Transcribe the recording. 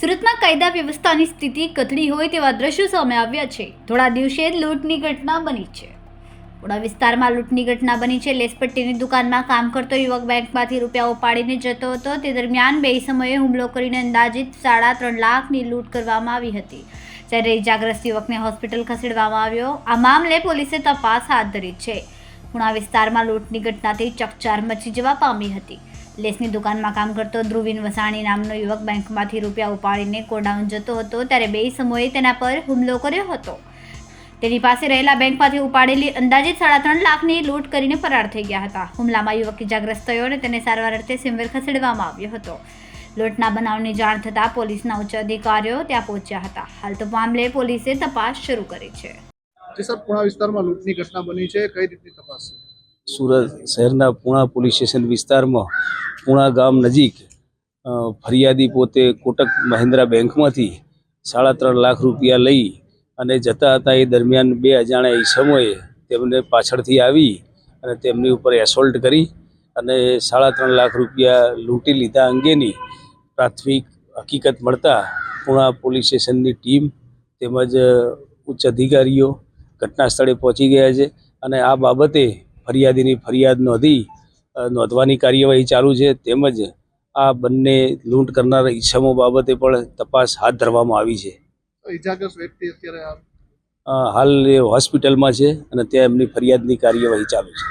સુરતમાં કાયદા વ્યવસ્થાની સ્થિતિ કથળી હોય તેવા દ્રશ્યો સામે આવ્યા છે. થોડા દિવસે લૂંટની ઘટના બની છે. થોડા વિસ્તારમાં લૂંટની ઘટના બની છે. લેસપટ્ટીની દુકાનમાં કામ કરતો યુવક બેંકમાંથી રૂપિયા ઉપાડીને જતો હતો. તે દરમિયાન બે સમયે હુમલો કરીને અંદાજિત સાડા ત્રણ લાખની લૂંટ કરવામાં આવી હતી. જ્યારે ઇજાગ્રસ્ત યુવકને હોસ્પિટલ ખસેડવામાં આવ્યો. આ મામલે પોલીસે તપાસ હાથ ધરી છે. પુણા વિસ્તારમાં લૂંટની ઘટનાથી ચકચાર મચી જવા પામી હતી. લેસની દુકાનમાં કામ કરતો ધ્રુવીન વસાણી નામનો યુવક બેંકમાંથી રૂપિયા ઉપાડીને ગોડાઉન જતો હતો, ત્યારે બે સમયે તેના પર હુમલો કર્યો હતો. તેની પાસે રહેલા બેંકમાંથી ઉપાડેલી અંદાજિત સાડા ત્રણ લાખની લૂંટ કરીને ફરાર થઈ ગયા હતા. હુમલામાં યુવક ઇજાગ્રસ્ત થયો અને તેને સારવાર અર્થે સિમવેર ખસેડવામાં આવ્યો હતો. લૂંટના બનાવની જાણ થતાં પોલીસના ઉચ્ચ અધિકારીઓ ત્યાં પહોંચ્યા હતા. હાલ તો મામલે પોલીસે તપાસ શરૂ કરી છે. સર, પુણા વિસ્તારમાં લૂંટની ઘટના બની છે. કઈ રીતની તપાસ છે? સુરત શહેરના પૂણા પોલીસ સ્ટેશન વિસ્તારમાં પૂણા ગામ નજીક ફરિયાદી પોતે કોટક મહિન્દ્રા બેંકમાંથી સાડા ત્રણ લાખ રૂપિયા લઈ અને જતા હતા. એ દરમિયાન બે અજાણ્યા ઈસમોએ તેમને પાછળથી આવી અને તેમની ઉપર એસોલ્ટ કરી અને સાડા ત્રણ લાખ રૂપિયા લૂંટી લીધા અંગેની પ્રાથમિક હકીકત મળતા પૂણા પોલીસ સ્ટેશનની ટીમ તેમજ ઉચ્ચ અધિકારીઓ ઘટના સ્થળે પહોંચી ગયા છે અને આ બાબતે ફરિયાદીની ફરિયાદ નોંધી નોંધવાની કાર્યવાહી ચાલુ છે. તેમજ આ બંને લૂંટ કરનારા ઈસમો બાબતે પણ તપાસ હાથ ધરવામાં આવી છે. હાલ એ હોસ્પિટલમાં છે અને ત્યાં એમની ફરિયાદની કાર્યવાહી ચાલુ છે.